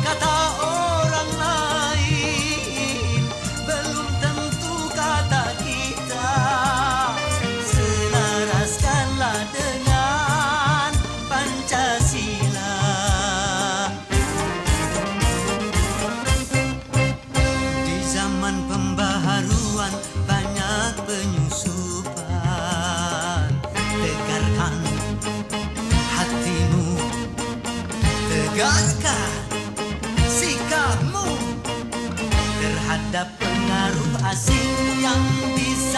Kata orang lain belum tentu kata kita. Selaraskanlah dengan Pancasila. Di zaman pembaharuan banyak penyusupan. Tegarkan hatimu. Tegaskan. Terhadap pengaruh asing yang bisa